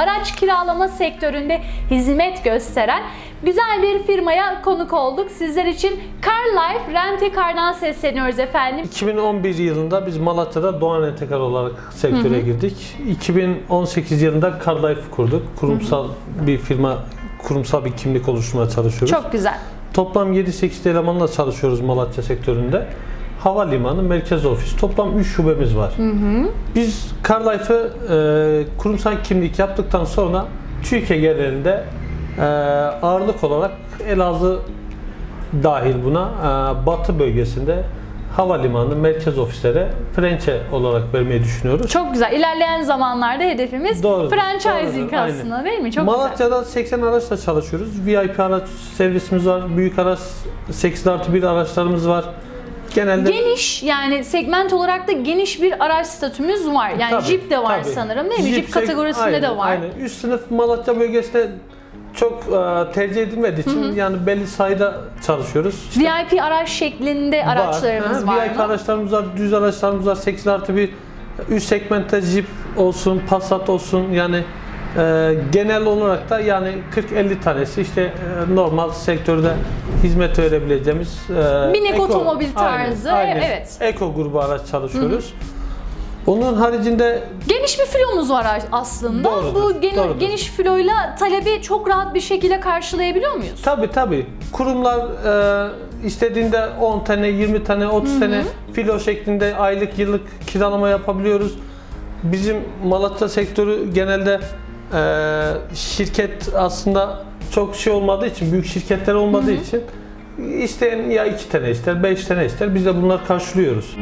araç kiralama sektöründe hizmet gösteren güzel bir firmaya konuk olduk. Sizler için Car Life Rent-A-Car'dan sesleniyoruz efendim. 2011 yılında biz Malatya'da Doğan Entekar olarak sektöre girdik. 2018 yılında CarLife kurduk. Kurumsal bir firma, kurumsal bir kimlik oluşturmaya çalışıyoruz. Çok güzel. Toplam 7-8 elemanla çalışıyoruz Malatya sektöründe. Havalimanı, merkez ofis. Toplam 3 şubemiz var. Biz CarLife'ı e, kurumsal kimlik yaptıktan sonra Türkiye genelinde e, ağırlık olarak Elazığ dahil buna e, batı bölgesinde havalimanı, merkez ofislere franchise olarak vermeyi düşünüyoruz. Çok güzel. İlerleyen zamanlarda hedefimiz Doğrudur, franchising aynen. aslında değil mi? Çok güzel. Malatya'da 80 araçla çalışıyoruz. VIP araç servisimiz var. Büyük araç 8 artı 1 araçlarımız var. Genelde Geniş yani segment olarak da geniş bir araç statümüz var. Yani Tabii, Jeep de var tabii. sanırım değil mi? Jeep, seg- kategorisinde aynen, de var. Aynen. Üst sınıf Malatya bölgesinde çok e, tercih edilmediği için yani belli sayıda çalışıyoruz. İşte VIP araç şeklinde araçlarımız Ha, var, VIP mı? araçlarımız var, düz araçlarımız var. 8 artı 1 üst segmentte Jeep olsun, Passat olsun yani e, genel olarak da yani 40-50 tanesi işte e, normal sektörde hizmet verebileceğimiz e, eko- otomobil tarzı, evet. Eko grubu araç çalışıyoruz. Onun haricinde Geniş bir filomuz var aslında. Doğrudur, Bu geni- doğrudur. geniş filoyla talebi çok rahat bir şekilde karşılayabiliyor muyuz? Tabi tabi. Kurumlar e, istediğinde 10 tane, 20 tane, 30 tane filo şeklinde aylık, yıllık kiralama yapabiliyoruz. Bizim Malatya sektörü genelde e, şirket aslında çok şey olmadığı için, büyük şirketler olmadığı için isteyen ya 2 tane ister, 5 tane ister. Biz de bunları karşılıyoruz.